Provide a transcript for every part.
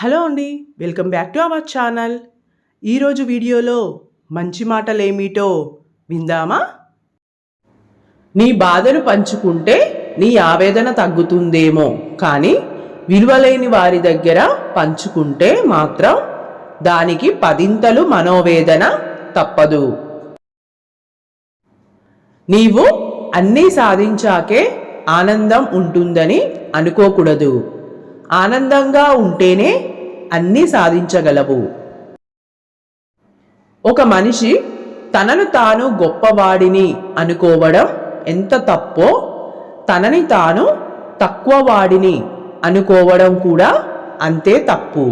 Hello అండి welcome back to our channel. ఈరోజు వీడియోలో మంచి మాటలేమిటో విందామా? నీ బాధను పంచుకుంటే నీ ఆవేదన తగ్గుతుందేమో కానీ విలువలేని వారి దగ్గర పంచుకుంటే మాత్రం దానికి పదింతలు మనోవేదన తప్పదు. నీవు అన్నీ సాధించాకే ఆనందం ఉంటుందని అనుకోకూడదు. ఆనందంగా ఉంటేనే అన్నీ సాధించగలవు. ఒక మనిషి తనను తాను గొప్పవాడిని అనుకోవడం ఎంత తప్పో తనని తాను తక్కువవాడిని అనుకోవడం కూడా అంతే తప్పు.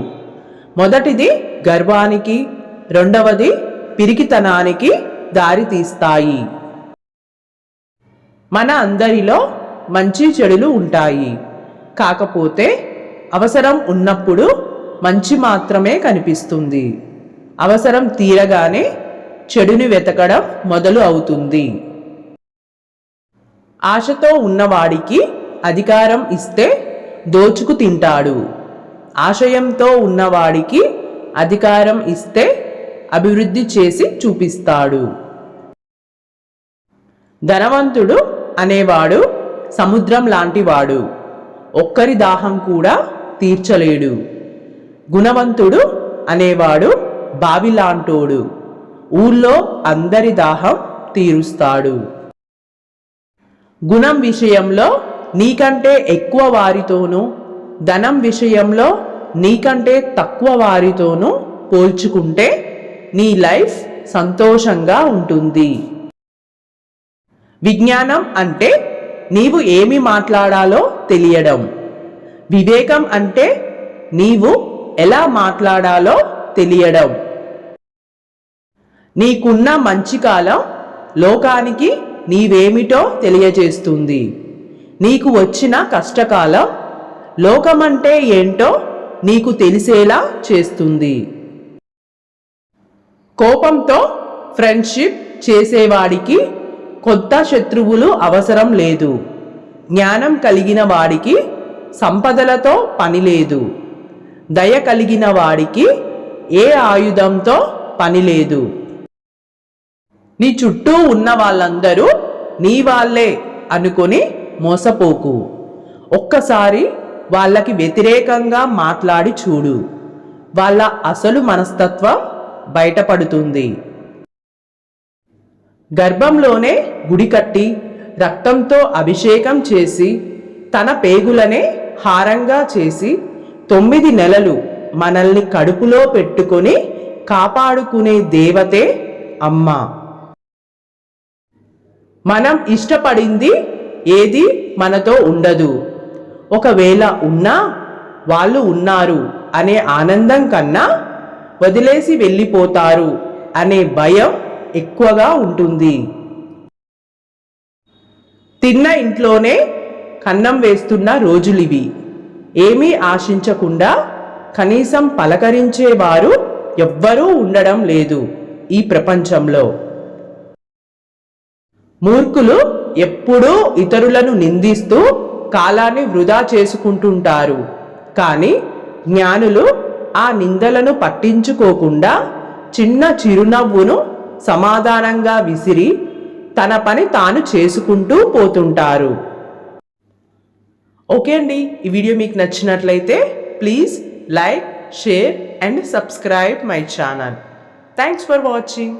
మొదటిది గర్వానికి రెండవది పిరికితనానికి దారితీస్తాయి మన అందరిలో మంచి చెడులు ఉంటాయి. కాకపోతే అవసరం ఉన్నప్పుడు మంచి మాత్రమే కనిపిస్తుంది. అవసరం తీరగానే చెడుని వెతకడం మొదలు అవుతుంది. ఆశతో ఉన్నవాడికి అధికారం ఇస్తే దోచుకు తింటాడు. ఆశయంతో ఉన్నవాడికి అధికారం ఇస్తే అభివృద్ధి చేసి చూపిస్తాడు. ధనవంతుడు అనేవాడు సముద్రం లాంటివాడు. ఒక్కరి దాహం కూడా తీర్చలేడు. గుణవంతుడు అనేవాడు బావిలాంటోడు ఊళ్ళో అందరి దాహం తీరుస్తాడు. గుణం విషయంలో నీకంటే ఎక్కువ వారితోనూ ధనం విషయంలో నీకంటే తక్కువ వారితోనూ పోల్చుకుంటే నీ లైఫ్ సంతోషంగా ఉంటుంది. విజ్ఞానం అంటే నీవు ఏమి మాట్లాడాలో తెలియడం. వివేకం అంటే నీవు ఎలా మాట్లాడాలో తెలియడం. నీకున్న మంచి కాలం లోకానికి నీవేమిటో తెలియజేస్తుంది. నీకు వచ్చిన కష్టకాలం లోకమంటే ఏంటో నీకు తెలిసేలా చేస్తుంది. కోపంతో ఫ్రెండ్షిప్ చేసేవాడికి కొత్త శత్రువులు అవసరం లేదు. జ్ఞానం కలిగిన వాడికి సంపదలతో పని లేదు దయ కలిగిన వాడికి ఏ ఆయుధంతో పని లేదు నీ చుట్టూ ఉన్న వాళ్ళందరూ నీ వాళ్ళే అనుకొని మోసపోకు. ఒక్కసారి వాళ్ళకి వ్యతిరేకంగా మాట్లాడి చూడు. వాళ్ళ అసలు మనస్తత్వం బయటపడుతుంది. గర్భంలోనే గుడి కట్టి రక్తంతో అభిషేకం చేసి తన పేగులనే హారంగా చేసి తొమ్మిది నెలలు మనల్ని కడుపులో పెట్టుకొని కాపాడుకునే దేవతే అమ్మ. మనం ఇష్టపడింది ఏది మనతో ఉండదు. ఒకవేళ ఉన్నా వాళ్ళు ఉన్నారు అనే ఆనందం కన్నా వదిలేసి వెళ్ళిపోతారు అనే భయం ఎక్కువగా ఉంటుంది. తిన్న ఇంట్లోనే కన్నం వేస్తున్న రోజులివి. ఏమీ ఆశించకుండా కనీసం పలకరించేవారు ఎవ్వరూ ఉండడం లేదు ఈ ప్రపంచంలో. మూర్ఖులు ఎప్పుడూ ఇతరులను నిందిస్తూ కాలాన్ని వృధా చేసుకుంటుంటారు. కానీ జ్ఞానులు ఆ నిందలను పట్టించుకోకుండా చిన్న చిరునవ్వును సమాధానంగా విసిరి తన పని తాను చేసుకుంటూ పోతుంటారు. ఓకే అండి ఈ వీడియో మీకు నచ్చినట్లయితే please like share and subscribe my channel. Thanks for watching.